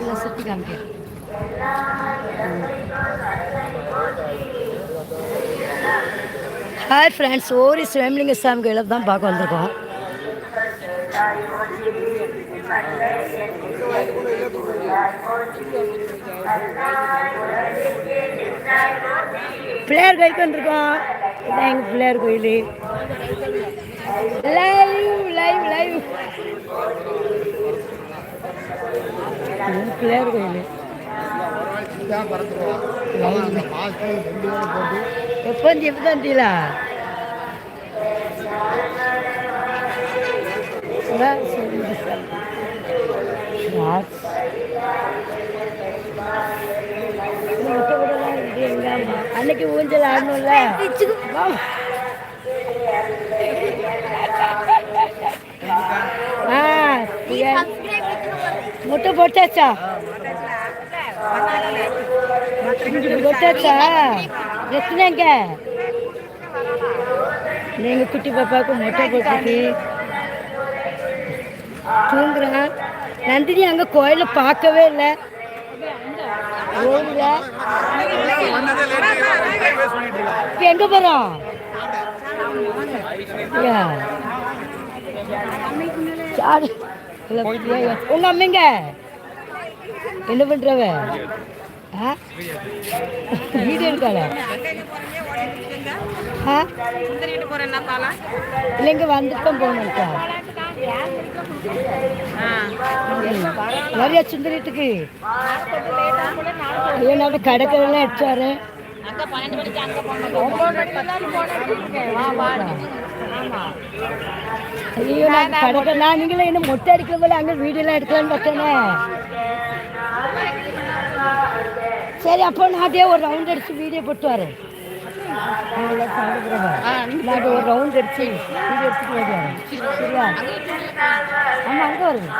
இல்லை சுற்றி காமிக்க. ஹாய் ஃப்ரெண்ட்ஸ் ஓரி சிவலிங்க சாமி கோயிலை தான் பார்க்க வந்திருக்கோம். பிள்ளையார் கோயிலுக்கு வந்திருக்கோம். இதான் எங்கள் பிள்ளையார் கோயில். லைவ் லைவ் லைவ் பிள்ளையார் கோயில் எப்போ எப்போ தீலா அன்னைக்கு ஊஞ்சல் ஆடணும்ல? ஆ மொட்டை போட்டாச்சா? போட்டாச்சா? எத்தனைங்க? நீங்க குட்டி பாப்பாவுக்கு மொட்டை போட்டுச்சு தூங்குறான் நந்தினி அங்க கோயில பார்க்கவே இல்லை. எங்க போறோம்? சாரி. உங்க அம்மைங்க? என்ன பண்றவ? வீடியோ ஆ? இல்லைங்க வந்துட்டு போகணும்க்கா நிறைய சுந்தரத்துக்கு ஏன்னா கடைக்கெல்லாம் எடுத்தாரு ஐயோ நான் கடற்கரை நான் நீங்களே என்ன மொட்டை அடிக்கிற போல அங்கே வீடியோலாம் எடுக்கலான்னு பார்த்தேனே. சரி அப்போ அதே ஒரு ரவுண்ட் அடிச்சு வீடியோ போட்டு வரேன். நான் ஒரு ரவுண்ட் அடிச்சு வீடியோ எடுத்துட்டு சரியா? ஆமாம் அங்கே வருது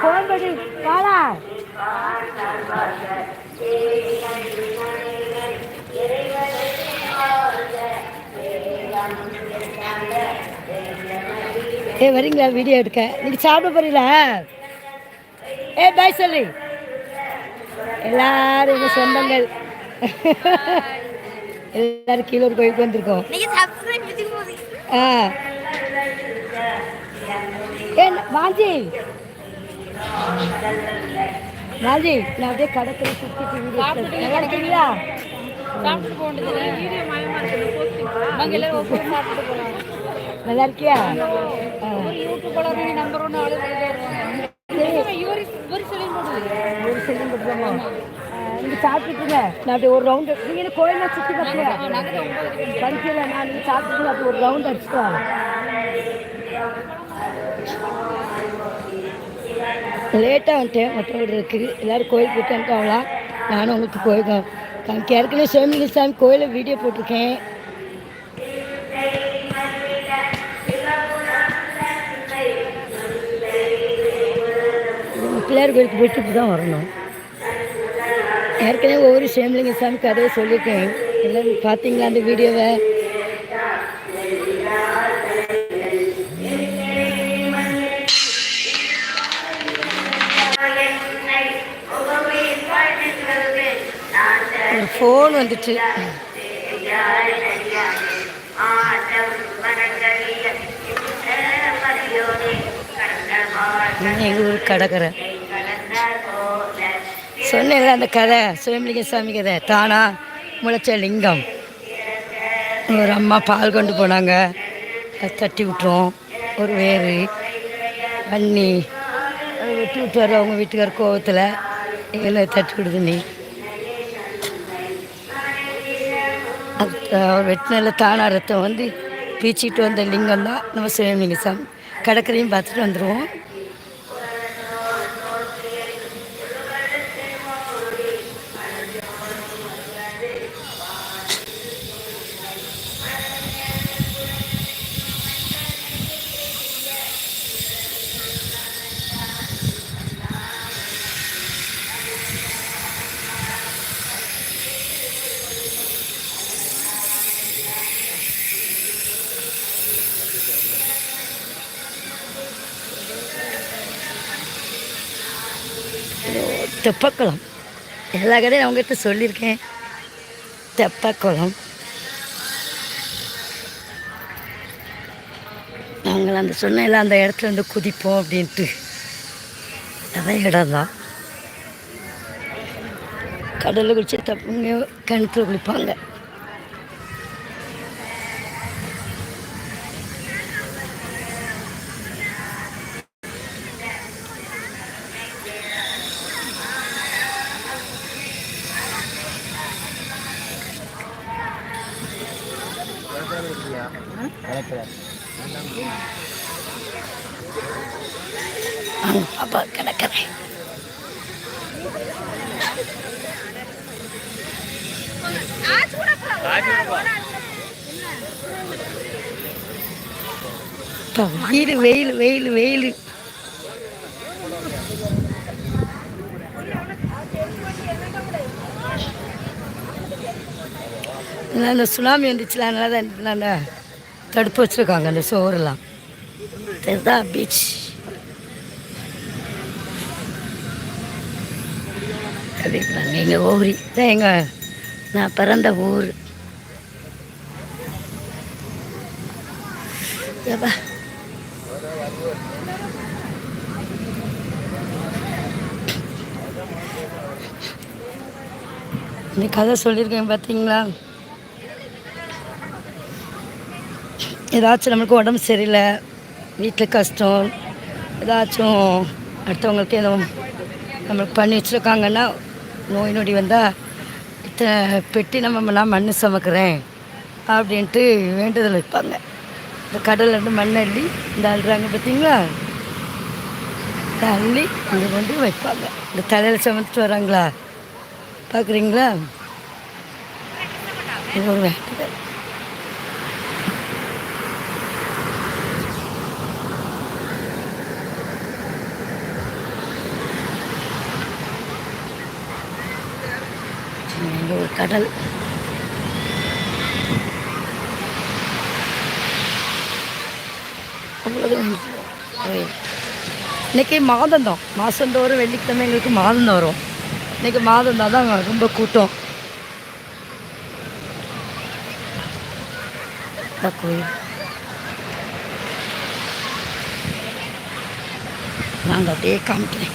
ஃபோன் பண்ணி வாடா. ஏ வரீங்களா? வீடியோ எடுக்க. நீங்கள் சாப்பிட போறீங்களா? ஏ பாய் சொல்லு. எல்லாரும் எங்கள் சொந்தங்கள். எல்லாரும் கீழே ஒரு கோயிலுக்கு வந்திருக்கோம். ஆ. ஏ வாஞ்சி. வாஞ்சி நான் அப்படியே கடற்கரை சுற்றிட்டு வீடியோ எடுத்தேன். நல்லா இருக்கீங்களா நல்லா இருக்கியா? ஆ. ஒரு செல்லும் போட்டுருமா நீங்கள் சாப்பிட்டுட்டுங்க. நான் அப்படியே ஒரு ரவுண்டு நீங்கள் என்ன கோயிலாம் சுற்றி பார்த்தியா படிக்கல நான் நீங்கள் சாப்பிட்டுட்டு அப்படி ஒரு ரவுண்ட் அடிச்சுட்டு லேட்டாக வந்துட்டேன். மொட்டை இருக்குது எல்லோரும் கோயில் போயிட்டு வந்துட்டாங்களாம் நானும் உங்களுக்கு கோயில் காமிக்க ஏற்கனவே சிவலிங்க சாமி கோயிலை வீடியோ போட்டிருக்கேன். பிள்ளையார் கோயிலுக்கு போயிட்டு இப்படி தான் வரணும். ஏற்கனவே ஒவ்வொரு சிவலிங்க சாமி கதையை சொல்லியிருக்கேன். எல்லாம் பார்த்தீங்களா அந்த வீடியோவை ஃபோன் வந்துச்சு. எங்கள் ஊர் கடற்கரை. சொன்னேன்ல அந்த கதை சிவலிங்க சாமி கதை. தானா முளைச்ச லிங்கம். ஒரு அம்மா பால் கொண்டு போனாங்க. அதை தட்டி விட்டுரும். ஒரு வேறு பண்ணி அதை விட்டு விட்டாரு அவங்க வீட்டுக்கார கோவத்தில். எல்லாம் தட்டி விடுது நீ. அது அவர் தானா ரத்தம் வந்து பீச்சிட்டு வந்த லிங்கம் தான் நம்ம சிவலிங்க சாமி. கடற்கரையும் பார்த்துட்டு வந்துடுவோம் தெப்பக்குளம். எல்லா கடையும் அவங்ககிட்ட சொல்லியிருக்கேன். தெப்பக்குளம். நாங்கள் அந்த சொன்னையில் அந்த இடத்துல வந்து குதிப்போம் அப்படின்ட்டு. அதான் இடம் தான். கடலில் குளிச்சு தப்புங்க கிணத்துல குளிப்பாங்க. அங்கே கிடக்கிறேன் இப்போ வெயில் வெயில் வெயில் வெயில் இல்லை, இந்த சுனாமி வந்துச்சுல நல்லா. தான் இந்த தடுப்பு வச்சுருக்காங்க அந்த சோறுலாம் இதுதான் பீச். அப்படிங்கிறாங்க எங்கள் ஊரி தான் எங்கள் நான் பிறந்த ஊர். ஏப்பா. இந்த கதை சொல்லியிருக்கேன் பார்த்தீங்களா ஏதாச்சும் நம்மளுக்கு உடம்பு சரியில்லை வீட்டில் கஷ்டம் ஏதாச்சும் அடுத்தவங்களுக்கு ஏதோ நம்மளுக்கு பண்ணி வச்சுருக்காங்கன்னா நோய் நொடி வந்தால் இத்தனை பெட்டி நம்ம நான் மண் சுமக்கிறேன் அப்படின்ட்டு வேண்டுதல் வைப்பாங்க. இந்த கடல்லேருந்து மண் அள்ளி இந்த அள்ளுறாங்க பார்த்தீங்களா இந்த அள்ளி இங்கே கொண்டு வைப்பாங்க. இந்த தலையில் சுமத்துட்டு வராங்களா? பார்க்குறீங்களா இது ஒரு வேண்டுதல் இங்க ஒரு கடல். அவ்வளோதான் இன்னைக்கு மாதந்தோம் மாதந்தோறும் வெள்ளிக்கிழமை எங்களுக்கு மாதந்தம் வரும் இன்னைக்கு மாதந்தான் தான் ரொம்ப கூட்டம். கோயில். நாங்கள் அப்படியே காமிக்கிறேன்.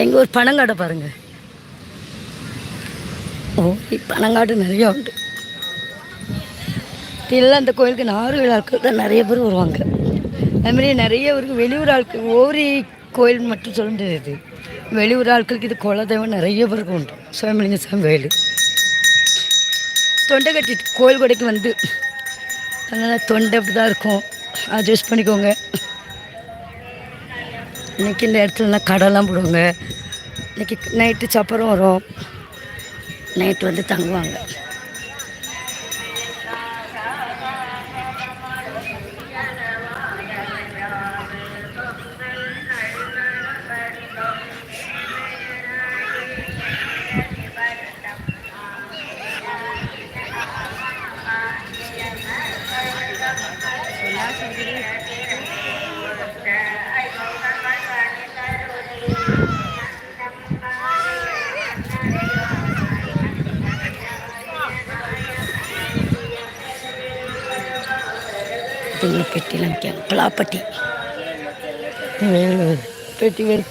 எங்கள் ஊர் பனங்காடை பாருங்கள் ஓ பனங்காடு நிறைய உண்டு. இல்லை அந்த கோயிலுக்கு நாகர்கோவில் ஆட்கள் தான் நிறைய பேர் வருவாங்க. அதுமாரி நிறைய ஊருக்கு வெளியூர் ஆட்கள் ஓரி கோயில் மட்டும் சொல்ல முடியாது. வெளியூர் ஆட்களுக்கு இது குலதெய்வம் நிறைய பேருக்கு உண்டு. சுவாமிலிங்க சாமி வயல் தொண்டை கட்டிட்டு கோயில் கொடைக்கு வந்து அதனால் தொண்டை அப்படி தான் இருக்கும். அட்ஜஸ்ட் பண்ணிக்கோங்க. இன்னைக்கு இந்த இடத்துலலாம் கடைலாம் போடுவாங்க. இன்னைக்கு நைட்டு சப்பரம் வரும். நைட்டு வந்து தங்குவாங்க. இதுங்க பெட்டிலாம் விற்காங்க பிளாப்பட்டி. வேறு பெட்டி வேறு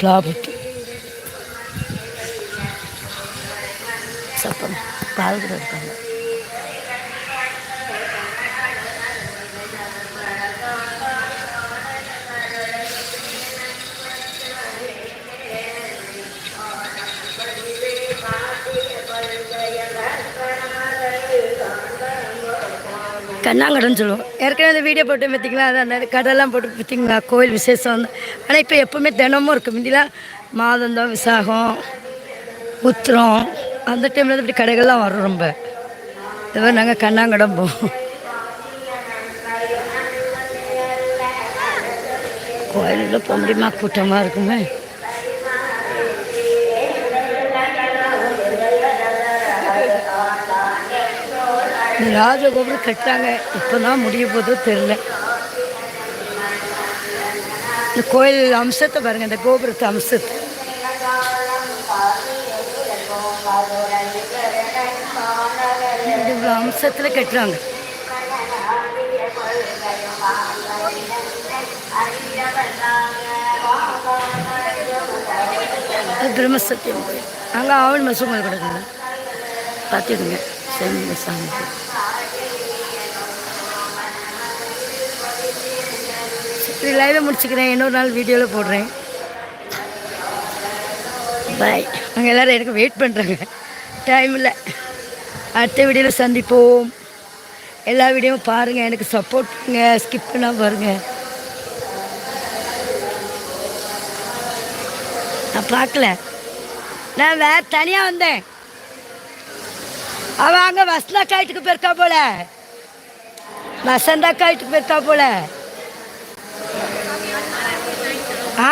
கண்ணாங்கடன்னு சொல்லுவோம். ஏற்கனவே அந்த வீடியோ போட்டு பார்த்தீங்களா? அதான் அந்த கடைலாம் போட்டு பார்த்திங்களா? கோயில் விசேஷம் வந்து. ஆனால் இப்போ எப்போவுமே தினமும் இருக்குது முந்திலாம் மாதந்தம் விசாகம் உத்திரம். அந்த டைமில் தான் இப்படி கடைகள்லாம் வரும் ரொம்ப. இது மாதிரி நாங்கள் கண்ணாங்கடம் போவோம். கோயிலில் போக முடியுமா? கூட்டமாக இருக்குமே. இந்த ராஜகோபுரம் கட்டாங்க இப்போ தான் முடிய போதோ தெரில இந்த கோயில் அம்சத்தை பாருங்க இந்த கோபுரத்து அம்சத்தை. இவ்வளோ அம்சத்தில் கட்டுறாங்க. பிரம்மசத்தியம் கோயில். அங்கே ஆவணி மசூம் கிடக்குங்க பார்த்துக்குங்க. செம்ம சாமி. இது லைவை முடிச்சுக்கிறேன். இன்னொரு நாள் வீடியோவில் போடுறேன். பாய் அங்கே எல்லோரும் எனக்கு வெயிட் பண்ணுறாங்க டைம் இல்லை. அடுத்த வீடியோவில் சந்திப்போம். எல்லா வீடியோவும் பாருங்கள் எனக்கு சப்போர்ட் பண்ணுங்க ஸ்கிப் பண்ணால் பாருங்கள் நான் பார்க்கல. நான் வேறு தனியாக வந்தேன். அவன் அங்கே வசந்தா காய்ட்டுக்கு போயிருக்கா போல. வசந்தா காய்ட்டுக்கு போயிருக்கா போல. ஆ?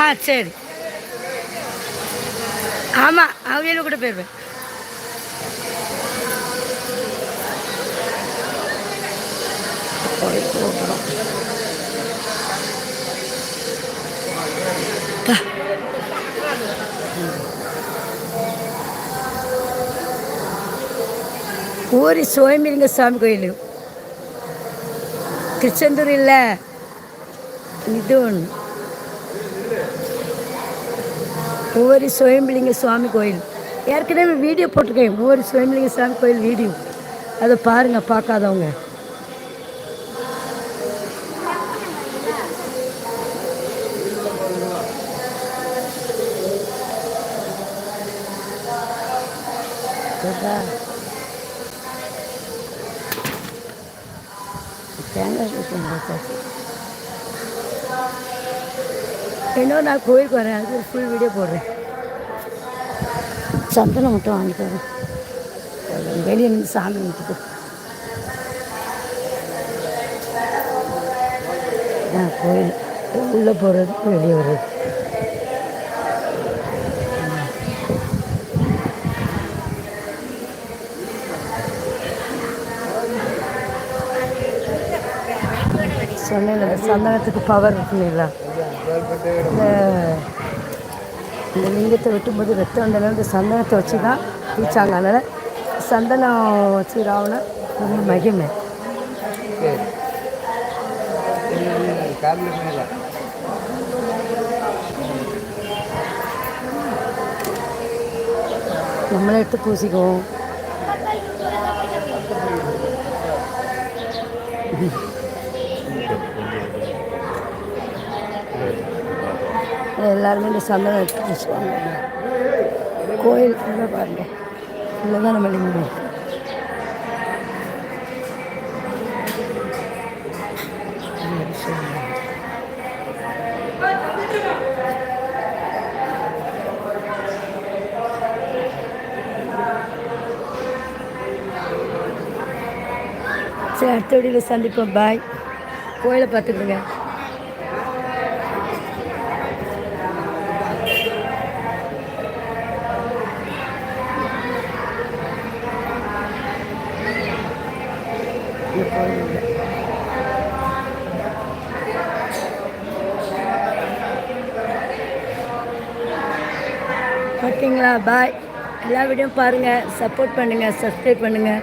ஆ சரி. ஆமாம் அவங்களும் கூட போயிருவேன். கோயில் ஊரி சோயமிலிங்க சுவாமி கோயில். திருச்செந்தூர் இல்லை இது ஒன்று ஒவ்வொரு சுயம்பிலிங்க சுவாமி கோயில். ஏற்கனவே வீடியோ போட்டிருக்கேன். ஒவ்வொரு சுயம்பிலிங்க சுவாமி கோயில் வீடியோ. அதை பாருங்கள் பார்க்காதவங்க. Yeah. தேங்காய் இன்னொரு நாள் கோயிலுக்கு வரேன் அது ஒரு ஃபுல் வீடியோ போடுறேன் சந்தனம் மட்டும் வாங்கிட்டு வரேன் வெளியே நின்று சாமி கும்பிட்டுட்டு நான் கோயில் உள்ளே போகிறது வெளியே வர்றது சொன்னேன் சந்தனத்துக்கு பவர் இருக்குங்களா இந்த இந்த லிங்கத்தை வெட்டும்போது ரத்தம் வந்தனால இந்த சந்தனத்தை வச்சு தான் தீச்சாங்க அதனால் சந்தனம் வச்சு ராவணன் ரொம்ப மகிமை. நம்மளே எடுத்து பூசிக்குவோம். எல்லாருமே இந்த சந்தனம் எடுத்து பூசுவாங்க கோயில் உள்ள பாருங்க. இல்லை தான் நம்ம லிங்கம் சரி அடுத்த வீடியோவில் சந்திப்போம். பாய் கோயிலை பார்த்துக்குங்க பாய் எல்லா வீடியோவும் பாருங்கள் சப்போர்ட் பண்ணுங்கள் சப்ஸ்கிரைப் பண்ணுங்கள்